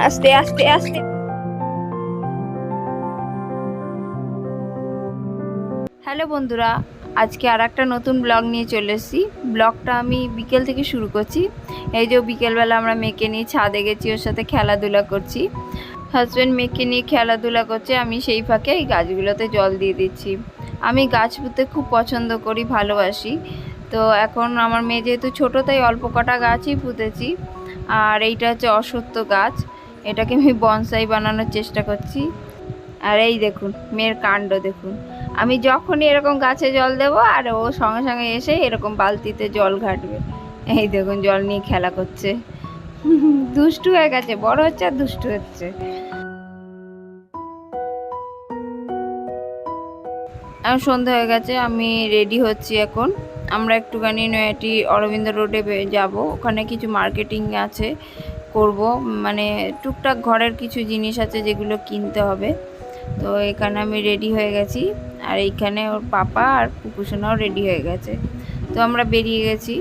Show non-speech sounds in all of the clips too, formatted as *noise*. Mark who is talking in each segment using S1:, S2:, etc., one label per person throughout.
S1: আস্তে আস্তে আস্তে হ্যালো বন্ধুরা, আজকে আর একটা নতুন ব্লগ নিয়ে চলে এসেছি। ব্লগটা আমি বিকেল থেকে শুরু করছি। এই যে বিকেলবেলা আমরা মেয়েকে নিয়ে ছাদে গেছি, ওর সাথে খেলাধুলা করছি। হাজব্যান্ড মেয়েকে নিয়ে খেলাধুলা করছে, আমি সেই ফাঁকে এই গাছগুলোতে জল দিয়ে দিচ্ছি। আমি গাছ পুঁতে খুব পছন্দ করি, ভালোবাসি। তো এখন আমার মেয়ে যেহেতু ছোটো, তাই অল্প কটা গাছই পুঁতেছি। আর এইটা হচ্ছে অসত্য গাছ। এটাকে আমি বনসাই বানানোর চেষ্টা করছি। আর এই দেখুন, মেয়ের কাণ্ড দেখুন। আমি যখনই এরকম গাছে জল দেব আর ও সঙ্গে সঙ্গে এসে এরকম বালতিতে জল ঘাটবে। এই দেখুন, জল নিয়ে খেলা করছে। দুষ্টু হয়ে গেছে, বড় হচ্ছে আর দুষ্টু হচ্ছে। এখন সন্ধ্যা হয়ে গেছে, আমি রেডি হচ্ছি এখন। আমরা একটুখানি নয়াটি অরবিন্দ রোডে যাব। ওখানে কিছু মার্কেটিং আছে, করব। মানে টুকটাক ঘরের কিছু জিনিস আছে যেগুলো কিনতে হবে। তো এখানে আমি রেডি হয়ে গেছি। আর এইখানে ওর পাপা আর পুকুসোনাও রেডি হয়ে গেছে। তো আমরা বেরিয়ে গেছি।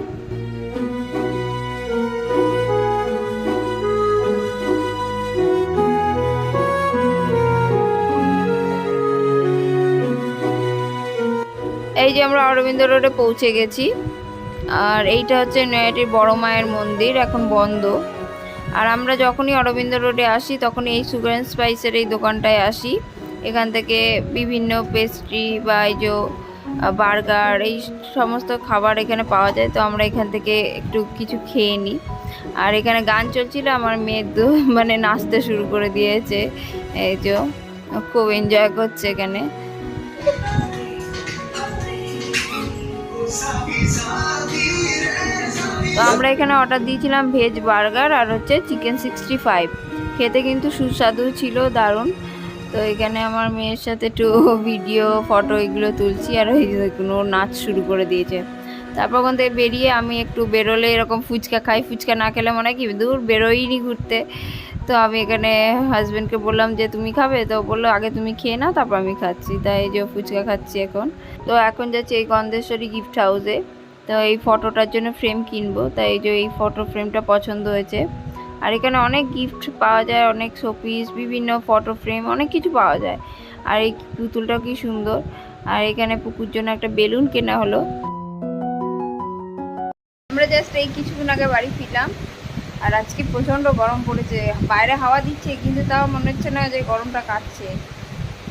S1: এই যে আমরা অরবিন্দ রোডে পৌঁছে গেছি। আর এইটা হচ্ছে নয়াটির বড় মায়ের মন্দির, এখন বন্ধ। আর আমরা যখনই অরবিন্দ রোডে আসি তখনই এই সুগার অ্যান্ড স্পাইসের এই দোকানটায় আসি এখান থেকে বিভিন্ন পেস্ট্রি বা এই যে বার্গার এই সমস্ত খাবার এখানে পাওয়া যায় তো আমরা এখান থেকে একটু কিছু খেয়ে নিই আর এখানে গান চলছিল আমার মেয়ে মানে নাচতে শুরু করে দিয়েছে এই যে খুব এনজয় করছে এখানে তো আমরা এখানে অর্ডার দিয়েছিলাম ভেজ বার্গার আর হচ্ছে চিকেন সিক্সটি ফাইভ খেতে কিন্তু সুস্বাদু ছিল দারুণ। তো এখানে আমার মেয়ের সাথে একটু *laughs* ভিডিও ফটো এগুলো তুলছি আর ওই ও নাচ শুরু করে দিয়েছে। তারপর ওখান থেকে বেরিয়ে আমি একটু বেরোলে এরকম ফুচকা খাই। ফুচকা না খেলে মনে হয় কি দূর বেরোইনি ঘুরতে। তো আমি এখানে হাজব্যান্ডকে বললাম যে তুমি খাবে? তো বলল আগে তুমি খেয়ে নাও তারপর আমি খাচ্ছি। তাই এই যে ফুচকা খাচ্ছি এখন। তো এখন যাচ্ছি এই গন্ধেশ্বরী গিফট হাউসে তো এই ফটোটার জন্য ফ্রেম কিনবো। তাই এই যে এই ফটো ফ্রেমটা পছন্দ হয়েছে। আর এখানে অনেক গিফট পাওয়া যায়, অনেক শোপিস বিভিন্ন ফটো ফ্রেম অনেক কিছু পাওয়া যায়। আর এই পুতুলটাও কি সুন্দর। আর এখানে পুকুর জন্য একটা বেলুন কেনা হলো। আমরা জাস্ট এই কিছুক্ষণ আগে বাড়ি ফিরলাম। আর আজকে প্রচণ্ড গরম পড়েছে। বাইরে হাওয়া দিচ্ছে, কিন্তু তাও মনে হচ্ছে না যে গরমটা কাটছে।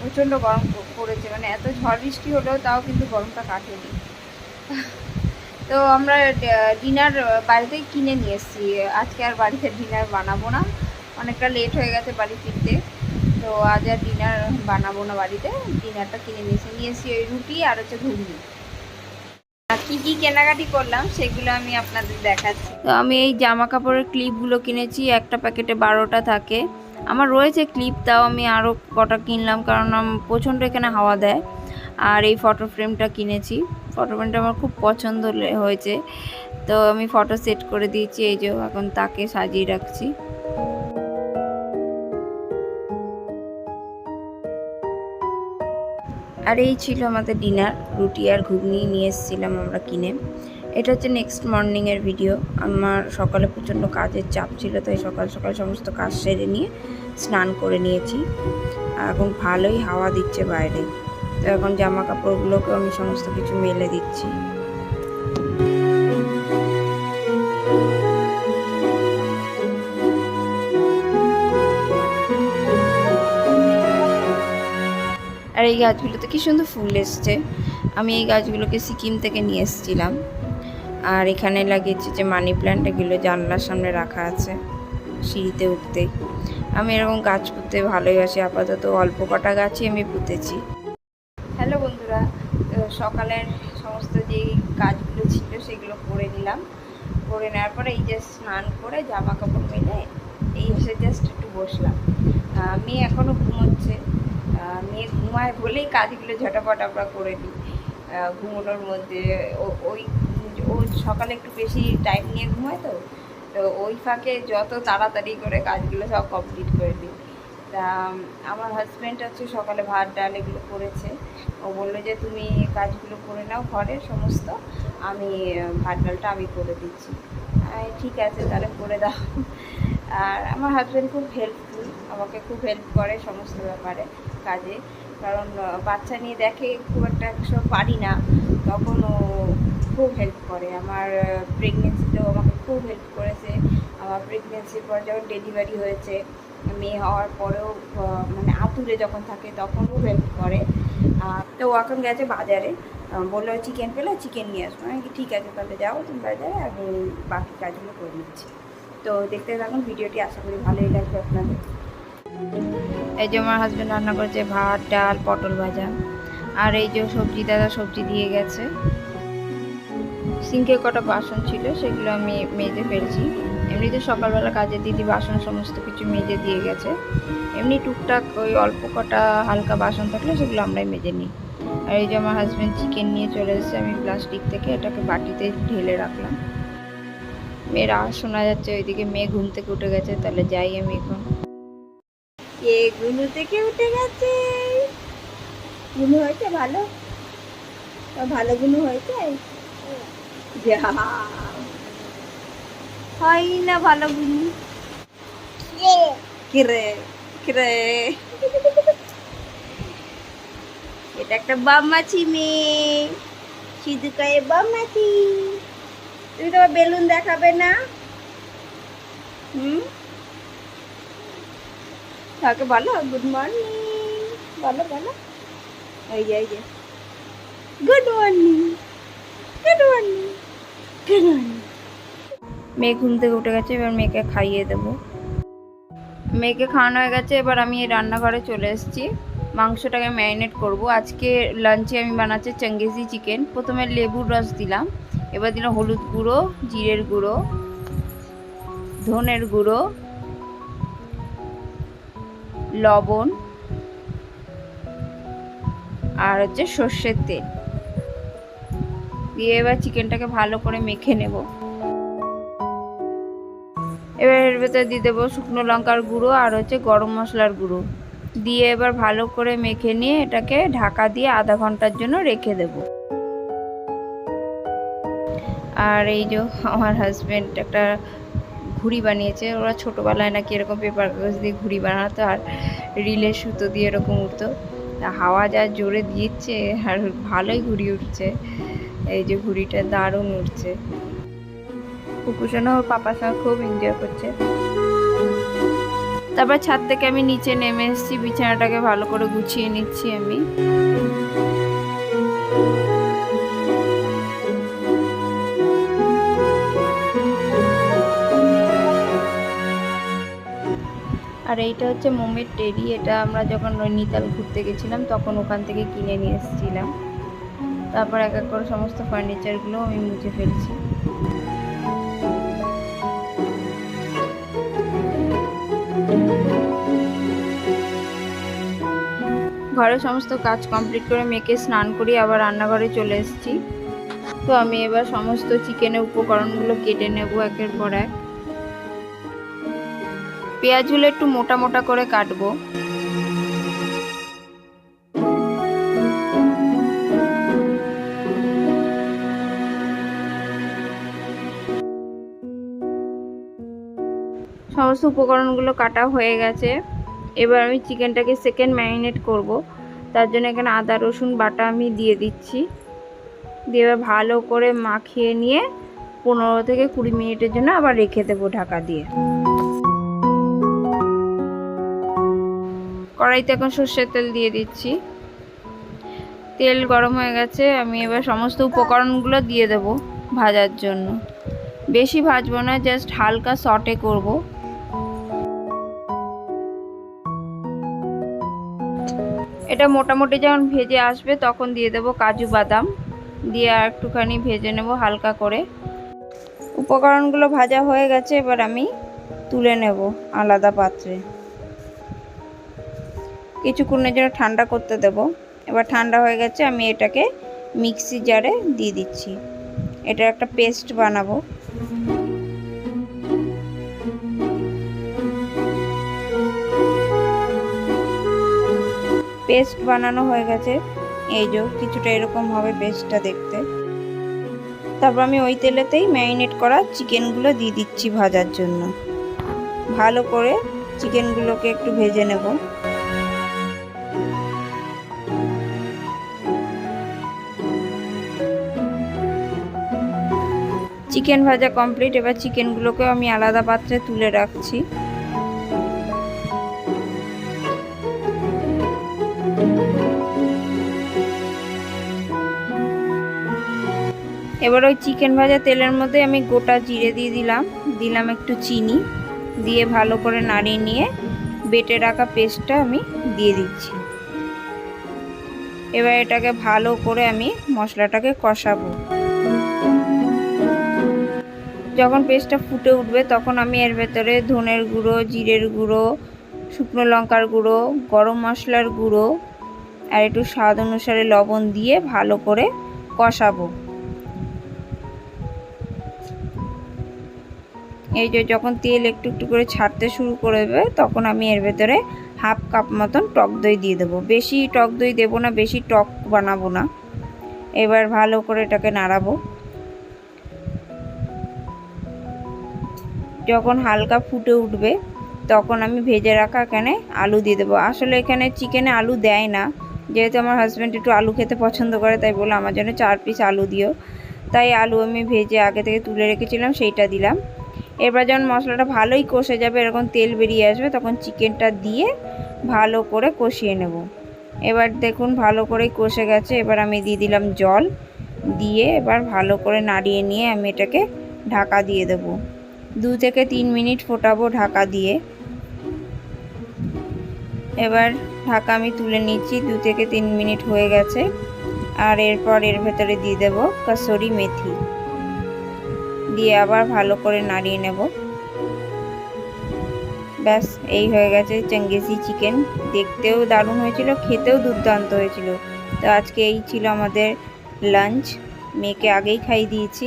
S1: প্রচণ্ড গরম পড়েছে। মানে এত ঝড় বৃষ্টি হলেও তাও কিন্তু গরমটা কাটেনি। তো আমরা ডিনার বাড়িতেই কিনে নিয়ে এসেছি। আজকে আর বাড়িতে ডিনার বানাবো না। অনেকটা লেট হয়ে গেছে বাড়ি ফিরতে। তো আজ আর ডিনার বানাবো না বাড়িতে। ডিনারটা কিনে নিয়ে এসে, নিয়ে এসেছি ওই রুটি আর হচ্ছে ঘুগনি। কী কী কেনাকাটি করলাম সেগুলো আমি আপনাদের দেখাচ্ছি। তো আমি এই জামা কাপড়ের ক্লিপগুলো কিনেছি। একটা প্যাকেটে বারোটা থাকে। আমার রয়েছে ক্লিপ তাও আমি আরও কটা কিনলাম। কারণ প্রচণ্ড এখানে হাওয়া দেয়। আর এই ফটো ফ্রেমটা কিনেছি। ফটো ফ্রেমটা আমার খুব পছন্দ হয়েছে। তো আমি ফটো সেট করে দিয়েছি, এই যে এখন তাকে সাজিয়ে রাখছি। আর এই ছিল আমাদের ডিনার, রুটি আর ঘুগনি নিয়ে এসেছিলাম আমরা কিনে। এটা হচ্ছে নেক্সট মর্নিংয়ের ভিডিও আমার সকালে প্রচণ্ড কাজের চাপ ছিল, তাই সকাল সকাল সমস্ত কাজ সেরে নিয়ে স্নান করে নিয়েছি। এখন ভালোই হাওয়া দিচ্ছে বাইরে। তো এখন জামা কাপড়গুলোকেও আমি সমস্ত কিছু মেলে দিচ্ছি। আর এই গাছগুলোতে কি সুন্দর ফুল এসছে। আমি এই গাছগুলোকে সিকিম থেকে নিয়ে এসেছিলাম। আর এখানে লাগিয়েছি যে মানি প্ল্যান্ট, এগুলো জানলার সামনে রাখা আছে সিঁড়িতে উঠতে। আমি এরকম গাছ পুঁততে ভালোই আছি আপাতত অল্প কটা গাছই আমি পুঁতেছি। সকালের সমস্ত যে কাজগুলো ছিল সেগুলো করে নিলাম। করে নেওয়ার পরে এই যে স্নান করে জামা কাপড় মেলে এই এসে জাস্ট একটু বসলাম। মেয়ে এখনও ঘুমোচ্ছে। মেয়ে ঘুমায় বলেই কাজগুলো ঝটাপট আমরা করে নিই। ঘুমোনোর মধ্যে ওই, ও সকালে একটু বেশি টাইম নিয়ে ঘুমায় তো। তো ওই ফাঁকে যত তাড়াতাড়ি করে কাজগুলো সব কমপ্লিট করে দিই। তা আমার হাজব্যান্ড হচ্ছে সকালে ভাত, ডাল এগুলো করেছে। ও বলল যে, তুমি কাজগুলো করে নাও ঘরের সমস্ত। আমি ভাত, ডালটা আমি করে দিচ্ছি। ঠিক আছে, তাহলে করে দাও। আর আমার হাজব্যান্ড খুব হেল্পফুল আমাকে খুব হেল্প করে সমস্ত ব্যাপারে, কাজে। কারণ বাচ্চা নিয়ে দেখে খুব একটা সব পারি না। তখন ও খুব হেল্প করে। আমার প্রেগনেন্সিতেও আমাকে খুব হেল্প করেছে। আমার প্রেগনেন্সির পর যখন ডেলিভারি হয়েছে মেয়ে হওয়ার পরেও মানে আতুরে যখন থাকে তখনও হেল্প করে। তো এখন গেছে বাজারে। বলল চিকেন পেলে চিকেন নিয়ে আসব। আমি ঠিক আছে, তাহলে যাও তুমি বাজারে আমি বাকি কাজগুলো করে নিচ্ছি। তো দেখতে থাকুন, ভিডিওটি আশা করি ভালোই লাগবে আপনাদের। এই যে আমার হাজব্যান্ড রান্না করেছে, ভাত, ডাল, পটল ভাজা। আর এই যে সবজি, দাদা সবজি দিয়ে গেছে। সিঙ্কে কটা বাসন ছিল, সেগুলো আমি মেজে ফেলছি। এমনিতে সকালবেলা কাজে দিদি বাসন সমস্ত কিছু মেজে দিয়ে গেছে। এমনি টুকটাক ওই অল্প কটা হালকা বাসন থাকলে সেগুলো আমরাই মেজে নিই। আর এই যে আমার হাজব্যান্ড চিকেন নিয়ে চলে এসেছে, আমি প্লাস্টিক থেকে এটাকে বাটিতে ঢেলে রাখলাম। মেয়ের আওয়াজ শোনা যাচ্ছে ওইদিকে মেয়ে ঘুম থেকে উঠে গেছে, তাহলে যাই আমি এখন। থেকে উঠে গেছে। গুনু হয়েছে ভালো? ভালো গুনু হয়েছে? যা। হয় না ভালো গুনু কিরে কিরে। এটা একটা বাম্মাছি মেয়ে। সিধু কায়ে বাম্মাছি। তুমি তোমার বেলুন দেখাবে না? হুম? তাকে বলো গুড মর্নিং। বলো বলো। এই যে। Good morning good morning good morning মেয়ে ঘুম থেকে উঠে গেছে, এবার মেয়েকে খাইয়ে দেবো। মেয়েকে খাওয়ানো হয়ে গেছে, এবার আমি রান্নাঘরে চলে এসেছি। মাংসটাকে ম্যারিনেট করব। আজকে লাঞ্চে আমি বানাচ্ছি চেঙ্গেজি চিকেন। প্রথমে লেবুর রস দিলাম, এবার দিলাম হলুদ গুঁড়ো, জিরের গুঁড়ো, ধনের গুঁড়ো, লবণ আর হচ্ছে সর্ষের তেল। দিয়ে এবার চিকেনটাকে ভালো করে মেখে নেব। এবার এর ভেতরে দিয়ে দেবো শুকনো লঙ্কার গুঁড়ো আর হচ্ছে গরম মশলার গুঁড়ো। দিয়ে এবার ভালো করে মেখে নিয়ে এটাকে ঢাকা দিয়ে আধা ঘণ্টার জন্য রেখে দেব। আর এই যে আমার হাজব্যান্ড একটা ঘুড়ি বানিয়েছে, ওরা ছোটোবেলায় নাকি এরকম পেপার কাগজ দিয়ে ঘুড়ি বানাতো আর রিলের সুতো দিয়ে এরকম উঠতো হাওয়া যা জোরে দিচ্ছে আর ভালোই ঘুড়ি উঠছে এই যে ঘুড়িটা দারুণ উঠছে কুকুশনও ওর পাপার সঙ্গে খুব এনজয় করছে। তারপর ছাদ থেকে আমি নিচে নেমে এসেছি, বিছানাটাকে ভালো করে গুছিয়ে নিচ্ছি আমি। আর এইটা হচ্ছে মোমের টেরি, এটা আমরা যখন নৈনিতাল ঘুরতে গেছিলাম, তখন ওখান থেকে কিনে নিয়ে এসেছিলাম। তারপর এক এক করে সমস্ত ফার্নিচারগুলো আমি মুছে ফেলছি। ঘরের সমস্ত কাজ কমপ্লিট করে মেয়েকে স্নান করি আবার রান্নাঘরে চলে এসেছি। তো আমি এবার সমস্ত চিকেনের উপকরণগুলো কেটে নেব একের পর এক। পেঁয়াজগুলো একটু মোটা মোটা করে কাটবো। সমস্ত উপকরণগুলো কাটা হয়ে গেছে। এবার আমি চিকেনটাকে সেকেন্ড ম্যারিনেট করব। তার জন্য এখানে আদা, রসুন, বাটা আমি দিয়ে দিচ্ছি। দিয়ে এবার ভালো করে মাখিয়ে নিয়ে পনেরো থেকে কুড়ি মিনিটের জন্য আবার রেখে দেবো ঢাকা দিয়ে। কড়াইতে এখন সর্ষের তেল দিয়ে দিচ্ছি। তেল গরম হয়ে গেছে, আমি এবার সমস্ত উপকরণগুলো দিয়ে দেব ভাজার জন্য। বেশি ভাজবো না জাস্ট হালকা সটে করব। এটা মোটামুটি যখন ভেজে আসবে তখন দিয়ে দেব কাজু বাদাম। দিয়ে আর একটুখানি ভেজে নেব হালকা করে। উপকরণগুলো ভাজা হয়ে গেছে, এবার আমি তুলে নেব আলাদা পাত্রে। কিছুক্ষণের জন্য ঠান্ডা করতে দেব। এবার ঠান্ডা হয়ে গেছে, আমি এটাকে মিক্সি জারে দিয়ে দিচ্ছি। এটা একটা পেস্ট বানাবো। পেস্ট বানানো হয়ে গেছে। এই যে, কিছুটা এরকম হবে পেস্টটা দেখতে। তারপর আমি ওই তেলেতেই ম্যারিনেট করা চিকেনগুলো দিয়ে দিচ্ছি ভাজার জন্য। ভালো করে চিকেনগুলোকে একটু ভেজে নেব। চিকেন ভাজা কমপ্লিট, এবার চিকেনগুলোকেও আমি আলাদা পাত্রে তুলে রাখছি। এবার ওই চিকেন ভাজা তেলের মধ্যে আমি গোটা জিরে দিয়ে দিলাম। দিলাম একটু চিনি। দিয়ে ভালো করে নাড়িয়ে নিয়ে বেটে রাখা পেস্টটা আমি দিয়ে দিচ্ছি। এবার এটাকে ভালো করে আমি মশলাটাকে কষাবো। যখন পেস্টটা ফুটে উঠবে তখন আমি এর ভেতরে ধনের গুঁড়ো, জিরের গুঁড়ো, শুকনো লঙ্কার গুঁড়ো, গরম মশলার গুঁড়ো আর একটু স্বাদ অনুসারে লবণ দিয়ে ভালো করে কষাবো। এই যে যখন তেল একটু একটু করে ছাড়তে শুরু করবে, তখন আমি এর ভেতরে হাফ কাপ মতন টক দই দিয়ে দেবো। বেশি টক দই দেবো না, বেশি টক বানাবো না। এবার ভালো করে এটাকে নাড়াবো। যখন হালকা ফুটে উঠবে, তখন আমি ভেজে রাখা এখানে আলু দিয়ে দেবো। আসলে এখানে চিকেনে আলু দেয় না। যেহেতু আমার হাজব্যান্ড একটু আলু খেতে পছন্দ করে, তাই বলে আমার জন্য চার পিস আলু দিও। তাই আলু আমি ভেজে আগে থেকে তুলে রেখেছিলাম, সেইটা দিলাম। এবার যখন মশলাটা ভালোই কষে যাবে, এরকম তেল বেরিয়ে আসবে, তখন চিকেনটা দিয়ে ভালো করে কষিয়ে নেব। এবার দেখুন ভালো করেই কষে গেছে। এবার আমি দিয়ে দিলাম জল। দিয়ে এবার ভালো করে নাড়িয়ে নিয়ে আমি এটাকে ঢাকা দিয়ে দেব। দু থেকে তিন মিনিট ফোটাবো ঢাকা দিয়ে। এবার ঢাকা আমি তুলে নিচ্ছি। দু থেকে তিন মিনিট হয়ে গেছে। আর এরপর এর ভেতরে দিয়ে দেবো কাসরি মেথি। দিয়ে আবার ভালো করে নাড়িয়ে নেব। ব্যাস, এই হয়ে গেছে চেঙ্গেসি চিকেন। দেখতেও দারুণ হয়েছিল, খেতেও দুর্দান্ত হয়েছিল। তো আজকে এই ছিল আমাদের লাঞ্চ। মেয়েকে আগেই খাইয়ে দিয়েছি।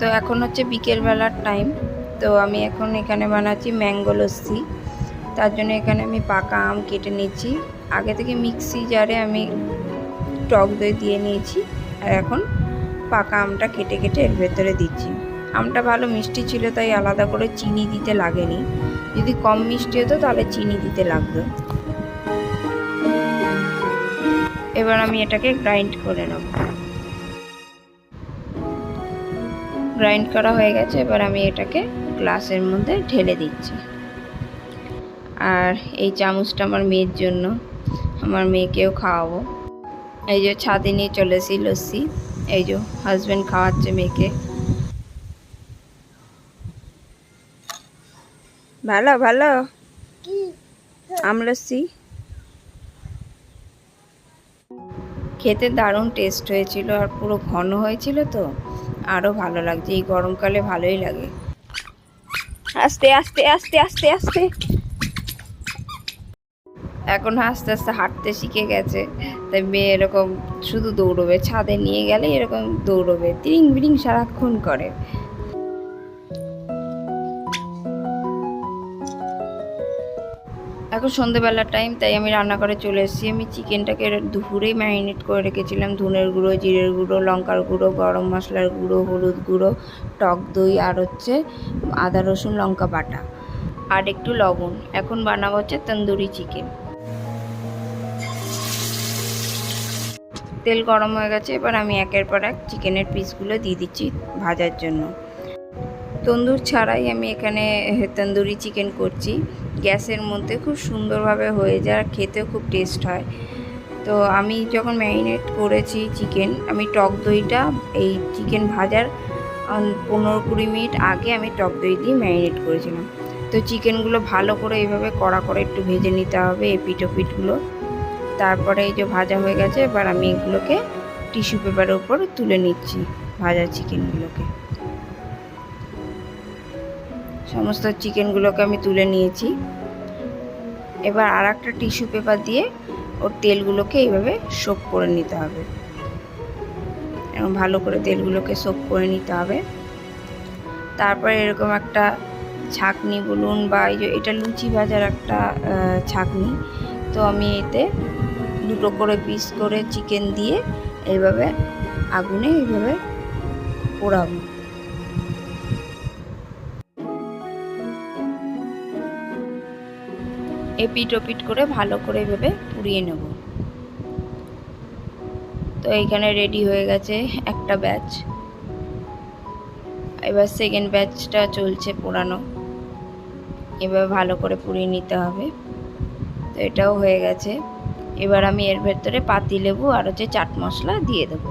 S1: তো এখন হচ্ছে বিকেলবেলার টাইম। তো আমি এখন এখানে বানাচ্ছি ম্যাঙ্গো লস্যি। তার জন্য এখানে আমি পাকা আম কেটে নিচ্ছি আগে থেকে মিক্সি জারে আমি টক দই দিয়ে নিয়েছি। আর এখন পাকা আমটা কেটে কেটে এর ভেতরে দিচ্ছি। আমটা ভালো মিষ্টি ছিল, তাই আলাদা করে চিনি দিতে লাগেনি। যদি কম মিষ্টি হতো, তাহলে চিনি দিতে লাগতো। এবার আমি এটাকে গ্রাইন্ড করে নেব। গ্রাইন্ড করা হয়ে গেছে, এবার আমি এটাকে গ্লাসের মধ্যে ঢেলে দিচ্ছি। আর এই চামচটা আমার মেয়ের জন্য। আমার মেয়েকেও খাওয়াবো। এই যে ছাদে নিয়ে চলে এসি লস্যি। এই যে হাজব্যান্ড খাওয়াচ্ছে মেয়েকে। ভালো ভালো? আমলসি খেতে দারুণ টেস্ট হয়েছিল আর পুরো ঘন হয়েছিল তো। আরও ভালো লাগছে এই গরমকালে ভালোই লাগে। আস্তে আস্তে আস্তে আস্তে আস্তে। এখন আস্তে আস্তে হাঁটতে শিখে গেছে। তাই মেয়ে এরকম শুধু দৌড়বে, ছাদে নিয়ে গেলে এরকম দৌড়বে, তিরিং বিরিং সারাক্ষণ করে। এখন সন্ধেবেলার টাইম তাই আমি রান্না করে চলে এসেছি। আমি চিকেনটাকে দুপুরেই ম্যারিনেট করে রেখেছিলাম। ধনের গুঁড়ো, জিরের গুঁড়ো, লঙ্কার গুঁড়ো, গরম মশলার গুঁড়ো, হলুদ গুঁড়ো, টক দই আর হচ্ছে আদা রসুন, লঙ্কা বাটা আর একটু লবণ। এখন বানাবো হচ্ছে তন্দুরি চিকেন তেল গরম হয়ে গেছে, এবার আমি একের পর এক চিকেনের পিসগুলো দিয়ে দিচ্ছি ভাজার জন্য। তন্দুর ছাড়াই আমি এখানে তন্দুরি চিকেন করছি। গ্যাসের মধ্যে খুব সুন্দরভাবে হয়ে যায়, আর খেতেও খুব টেস্ট হয়। তো আমি যখন ম্যারিনেট করেছি চিকেন, আমি টক দইটা, এই চিকেন ভাজার পনেরো কুড়ি মিনিট আগে আমি টক দই দিয়ে ম্যারিনেট করেছিলাম। তো চিকেনগুলো ভালো করে এইভাবে কড়া করে একটু ভেজে নিতে হবে পিঠগুলো তারপরে এই যে ভাজা হয়ে গেছে, এবার আমি এগুলোকে টিস্যু পেপারের উপর তুলে নিচ্ছি, ভাজা চিকেনগুলোকে। সমস্ত চিকেনগুলোকে আমি তুলে নিয়েছি। এবার আর একটা টিস্যু পেপার দিয়ে ওর তেলগুলোকে এইভাবে সোপ করে নিতে হবে। এবং ভালো করে তেলগুলোকে সোপ করে নিতে হবে। তারপরে এরকম একটা ছাকনি বলুন বা এই যে এটা লুচি ভাজার একটা ছাকনি। তো আমি এতে দুটো করে পিস করে চিকেন দিয়ে এইভাবে আগুনে এইভাবে পোড়াবো। এপিট ওপিট করে ভালো করে ভেবে পুড়িয়ে নেব। তো এইখানে রেডি হয়ে গেছে একটা ব্যাচ এবার সেকেন্ড ব্যাচটা চলছে পোড়ানো। এবার ভালো করে পুড়িয়ে নিতে হবে। তো এটাও হয়ে গেছে। এবার আমি এর ভেতরে পাতি লেবু আর হচ্ছে চাট মশলা দিয়ে দেবো।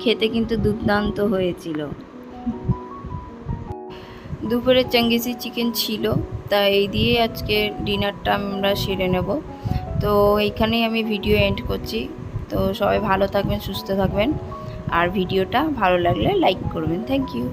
S1: খেতে কিন্তু দুর্দান্ত হয়েছিল। দুপুরে চাঙ্গিসি চিকেন ছিল তা এই দিয়ে আজকে ডিনারটা আমরা সেরে নেব। তো এইখানেই আমি ভিডিও এন্ড করছি। তো সবাই ভালো থাকবেন, সুস্থ থাকবেন। আর ভিডিওটা ভালো লাগলে লাইক করবেন। Thank you